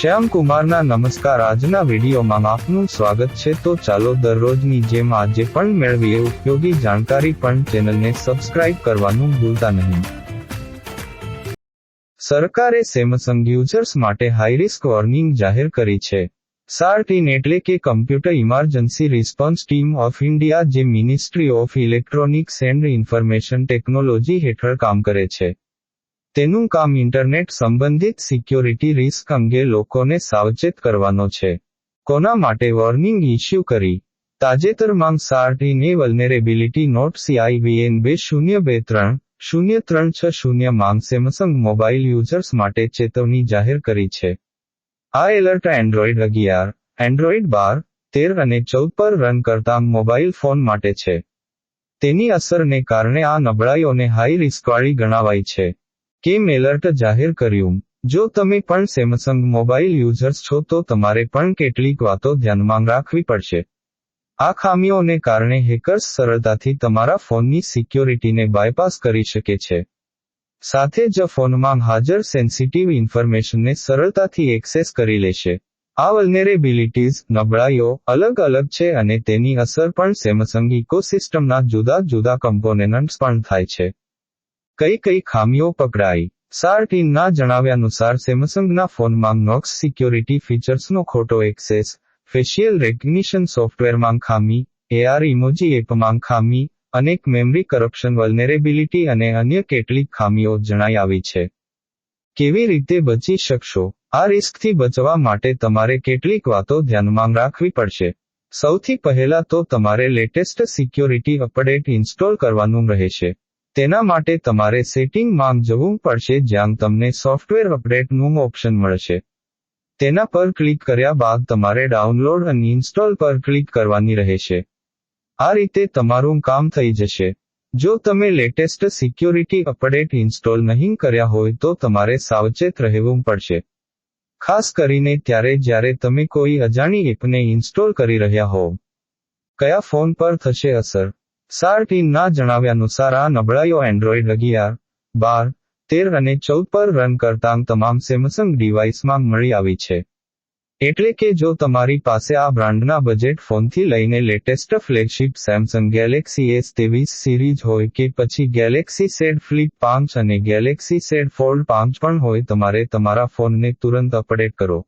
શ્યામ કુમારના નમસ્કાર. આજના વિડીયોમાં આપનું સ્વાગત છે. તો ચાલો દરરોજની જેમ આજે પણ મેળવીએ ઉપયોગી જાણકારી પણ ચેનલને સબસ્ક્રાઇબ કરવાનું ભૂલતા નહીં. સરકારે સેમસંગ યુઝર્સ માટે હાઈ રિસ્ક વોર્નિંગ જાહેર કરી છે. સાર્ટીન એટલે કે computer emergency response team of India, જે ministry of electronics and information technology હેઠળ કામ કરે છે. તેનું કામ ઇન્ટરનેટ સંબંધિત સિક્યોરિટી રિસ્ક અંગે લોકોને સાવચેત કરવાનો છે. કોના માટે વોર્નિંગ ઇસ્યુ કરી? તાજેતરમાં સાર્ટીને વલ્નેરેબિલિટી નોટ સીઆઈવીએન બે શૂન્ય બે ત્રણ, શૂન્ય ત્રણ છ શૂન્ય માંગ સેમસંગ મોબાઈલ યુઝર્સ માટે ચેતવણી જાહેર કરી છે. આ એલર્ટ એન્ડ્રોઈડ અગિયાર એન્ડ્રોઈડ બાર, તેર અને ચૌદ પર રન કરતા મોબાઈલ ફોન માટે છે. તેની અસરને કારણે આ નબળાઈઓને હાઈ રિસ્કવાળી ગણાવાય છે. કેમ એલર્ટ જાહેર કર્યું. જો તમે પણ સેમસંગ મોબાઈલ યુઝર્સ છો તો તમારે પણ કેટલીક વાતો ધ્યાનમાં રાખવી પડશે. આ ખામીઓને કારણે હેકર્સ સરળતાથી તમારા ફોનની સિક્યોરિટીને બાયપાસ કરી શકે છે. સાથે જ ફોનમાં હાજર સેન્સિટિવ ઇન્ફોર્મેશનને સરળતાથી એક્સેસ કરી લેશે. આ વલ્નેરેબિલિટીઝ નબળાઈઓ અલગ અલગ છે અને તેની અસર પણ સેમસંગ ઇકોસિસ્ટમના જુદા જુદા કમ્પોનેન્ટ્સ પણ થાય છે. કઈ કઈ ખામીઓ પકડાઈ? સાર્ટીનના જણાવ્યાનુસાર સેમસંગના ફોનમાં નોક્સ સિક્યોરિટી ફીચર્સનો ખોટો એક્સેસ ફેશિયલ રેકગ્નિશન સોફ્ટવેરમાં ખામી એઆર ઇમોજી એપમાં ખામી, અનેક મેમરી કરપ્શન વલ્નેરેબિલિટી અને અન્ય કેટલીક ખામીઓ જણાઈ આવી છે. કેવી રીતે બચી શકશો? આ રિસ્કથી બચવા માટે તમારે કેટલીક વાતો ધ્યાનમાં રાખવી પડશે. સૌથી પહેલા તો તમારે લેટેસ્ટ સિક્યોરિટી અપડેટ ઇન્સ્ટોલ કરવાનું રહેશે. તેના માટે તમારે સેટિંગમાં જવું પડશે જ્યાં તમને સોફ્ટવેર અપડેટનું ઓપ્શન મળશે. તેના પર ક્લિક કર્યા બાદ તમારે ડાઉનલોડ અને ઇન્સ્ટોલ પર ક્લિક કરવાની રહેશે. આ રીતે તમારું કામ થઈ જશે. જો તમે લેટેસ્ટ સિક્યોરિટી અપડેટ ઇન્સ્ટોલ નહીં કર્યા હોય તો તમારે સાવચેત રહેવું પડશે. ખાસ કરીને ત્યારે જ્યારે તમે કોઈ અજાણી એપને ઇન્સ્ટોલ કરી રહ્યા હોવ. કયા ફોન પર થશે અસર? સાર્ટીનના જણાવ્યાનુસાર આ નબળાઈઓ એન્ડ્રોઈડ અગિયાર, બાર, તેર અને ચૌદ પર રન કરતા તમામ સેમસંગ ડિવાઇસમાં મળી આવી છે. એટલે કે જો તમારી પાસે આ બ્રાન્ડના બજેટ ફોનથી લઈને latest flagship Samsung Galaxy S ત્રેવીસ સિરીઝ હોય કે પછી ગેલેક્સી સેડ ફ્લિપ પાંચ અને ગેલેક્સી સેડ ફોલ્ડ પાંચ પણ હોય તમારે તમારા ફોનને તુરંત અપડેટ કરો.